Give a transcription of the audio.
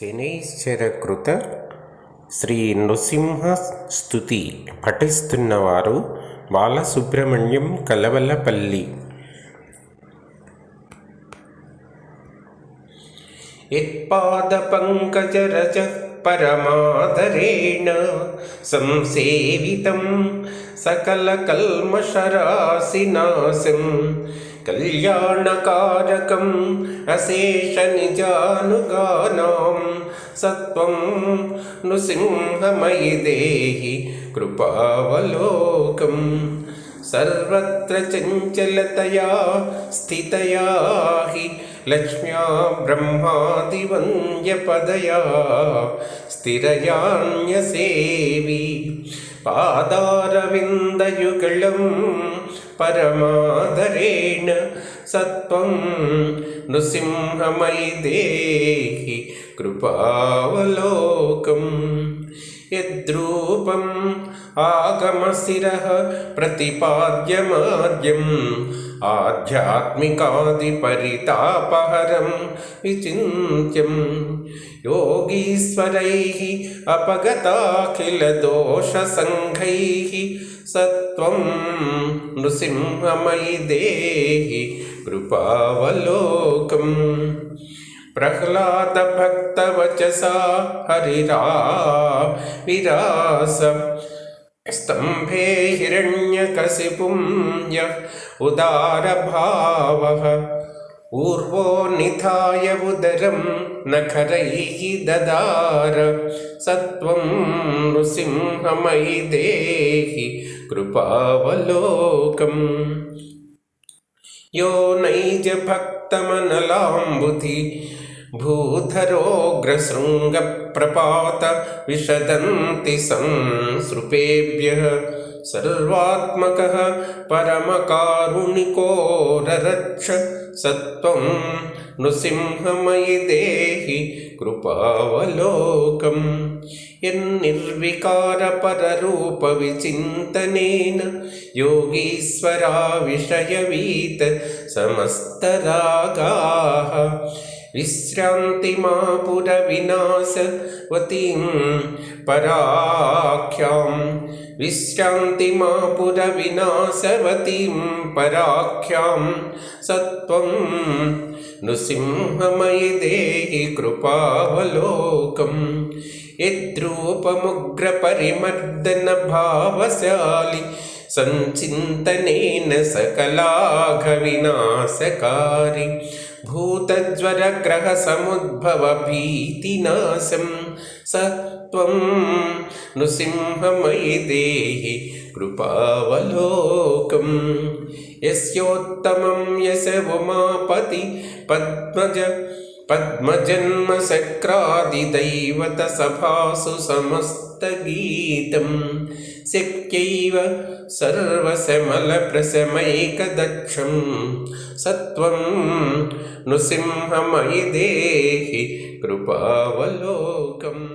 శనైశ్చరకృత శ్రీ నృసింహ స్థుతి పఠిస్తున్నవారు బాలసుబ్రహ్మణ్యం కలవలపల్లి. యత్పాదపङ्कजरजः परमादरेण संसेवितं सकलकल्मषरासिनासिं कल्याणकारकम् अशेषनिजानुगानां सत्त्वं नृसिंहमयि देहि कृपावलोकम् सर्वत्र चञ्चलतया स्थितया हि लक्ष्म्या ब्रह्मादिवन्द्यपदया स्थिरयान्यसेवि पादारविन्दयुगलं परमादरेण सत्त्वं नृसिंहमयि देहि कृपावलोकम् यद्रूपम् आगमशिरः प्रतिपाद्यमाद्यम् आध्यात्मिकादिपरितापहरं विचिन्त्यं योगीश्वरैः अपगताखिलदोषसङ्घैः सत्त्वं नृसिंहमयि देहि कृपावलोकम् प्रह्लादभक्तवचसा हरिरा विरास स्तम्भे हिरण्यकशिपुं यः उदारभावः ऊर्वो निधाय उदरं नखरैः ददार सत्त्वं नृसिंहमयि देहि कृपावलोकम् यो नैजभक्तमनलाम्बुधि भूधरोग्रशृङ्गप्रपात विशदन्ति संसृपेभ्यः सर्वात्मकः परमकारुणिकोररक्ष सत्त्वं नृसिंहमयि देहि कृपावलोकम् यन्निर्विकारपररूपविचिन्तनेन योगीश्वरा विषयवीत समस्तरागाः विश्रान्तिमापुरविनाशवतीं पराख्यां। विश्रान्तिमापुरविनाशवतीं पराख्यां। सत्त्वं नृसिंहमयि देहि कृपावलोकम् यद्रूपमुग्रपरिमर्दनभावशालि सञ्चिन्तनेन सकलाघविनाशकारि भूतज्वरग्रहसमुद्भवभीतिनाशं स त्वं नृसिंहमयि देहि कृपावलोकम् यस्योत्तमं यश उमापति पद्मज पद्मजन्मशक्रादिदैवतसभासु समस्तगीतं शक्यैव सर्वशमलप्रशमैकदक्षं सत्त्वं नृसिंहमयि देहि कृपावलोकम्